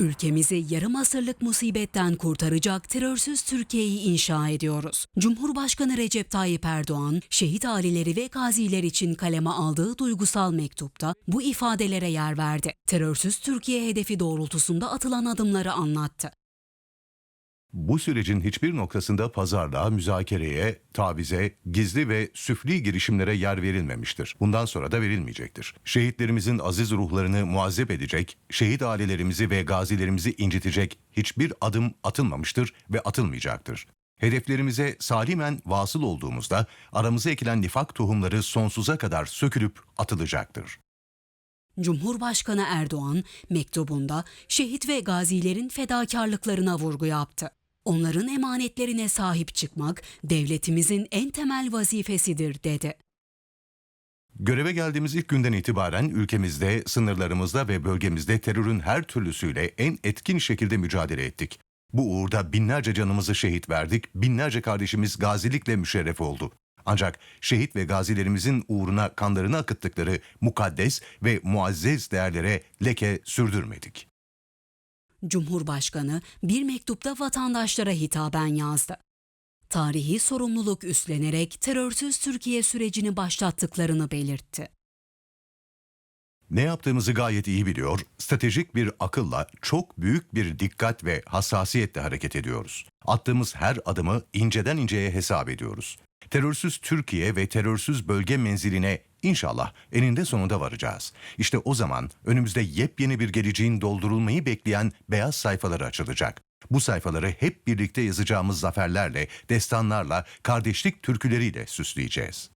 Ülkemizi yarım asırlık musibetten kurtaracak terörsüz Türkiye'yi inşa ediyoruz. Cumhurbaşkanı Recep Tayyip Erdoğan, şehit aileleri ve gaziler için kaleme aldığı duygusal mektupta bu ifadelere yer verdi. Terörsüz Türkiye hedefi doğrultusunda atılan adımları anlattı. Bu sürecin hiçbir noktasında pazarlığa, müzakereye, tavize, gizli ve süfli girişimlere yer verilmemiştir. Bundan sonra da verilmeyecektir. Şehitlerimizin aziz ruhlarını muazzep edecek, şehit ailelerimizi ve gazilerimizi incitecek hiçbir adım atılmamıştır ve atılmayacaktır. Hedeflerimize salimen vasıl olduğumuzda aramıza ekilen nifak tohumları sonsuza kadar sökülüp atılacaktır. Cumhurbaşkanı Erdoğan mektubunda şehit ve gazilerin fedakarlıklarına vurgu yaptı. Onların emanetlerine sahip çıkmak devletimizin en temel vazifesidir dedi. Göreve geldiğimiz ilk günden itibaren ülkemizde, sınırlarımızda ve bölgemizde terörün her türlüsüyle en etkin şekilde mücadele ettik. Bu uğurda binlerce canımızı şehit verdik, binlerce kardeşimiz gazilikle müşerref oldu. Ancak şehit ve gazilerimizin uğruna kanlarını akıttıkları mukaddes ve muazzez değerlere leke sürdürmedik. Cumhurbaşkanı bir mektupta vatandaşlara hitaben yazdı. Tarihi sorumluluk üstlenerek terörsüz Türkiye sürecini başlattıklarını belirtti. Ne yaptığımızı gayet iyi biliyor, stratejik bir akılla çok büyük bir dikkat ve hassasiyetle hareket ediyoruz. Attığımız her adımı inceden inceye hesap ediyoruz. Terörsüz Türkiye ve terörsüz bölge menziline inşallah eninde sonunda varacağız. İşte o zaman önümüzde yepyeni bir geleceğin doldurulmayı bekleyen beyaz sayfaları açılacak. Bu sayfaları hep birlikte yazacağımız zaferlerle, destanlarla, kardeşlik türküleriyle süsleyeceğiz.